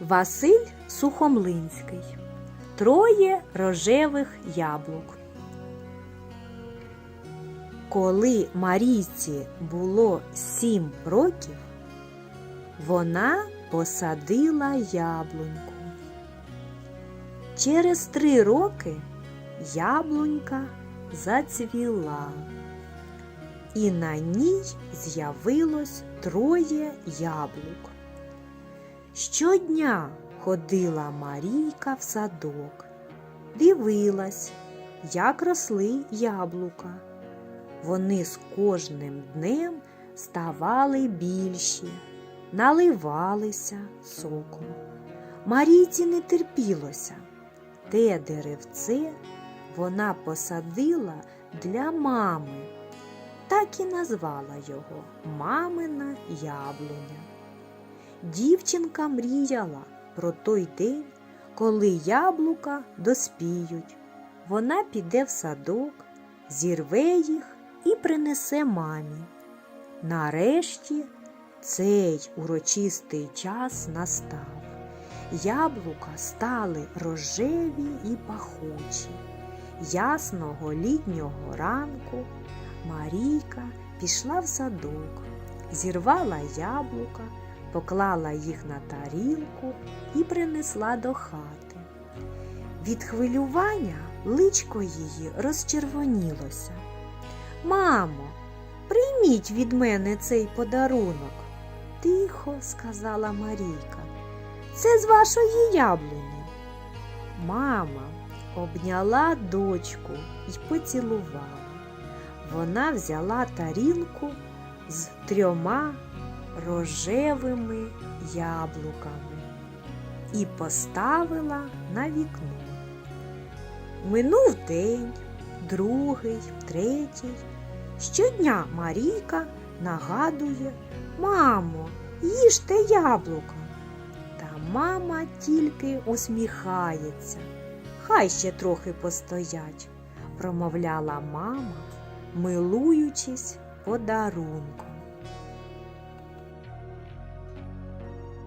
Василь Сухомлинський. Троє рожевих яблук. Коли Марійці було сім років, вона посадила яблуньку. Через три роки яблунька зацвіла, і на ній з'явилось троє яблук. Щодня ходила Марійка в садок, дивилась, як росли яблука. Вони з кожним днем ставали більші, наливалися соком. Марійці не терпілося. Те деревце вона посадила для мами, так і назвала його Мамина яблуня. Дівчинка мріяла про той день, коли яблука доспіють. Вона піде в садок, зірве їх і принесе мамі. Нарешті цей урочистий час настав. Яблука стали рожеві і пахучі. Ясного літнього ранку Марійка пішла в садок, зірвала яблука, поклала їх на тарілку і принесла до хати. Від хвилювання личко її розчервонілося. Мамо, прийміть від мене цей подарунок, тихо сказала Марійка. Це з вашої яблуні. Мама обняла дочку і поцілувала. Вона взяла тарілку з трьома рожевими яблуками і поставила на вікно. Минув день, другий, третій. Щодня Марійка нагадує Мамо, їжте яблука. Та мама тільки усміхається. Хай ще трохи постоять, промовляла мама, милуючись подарунком.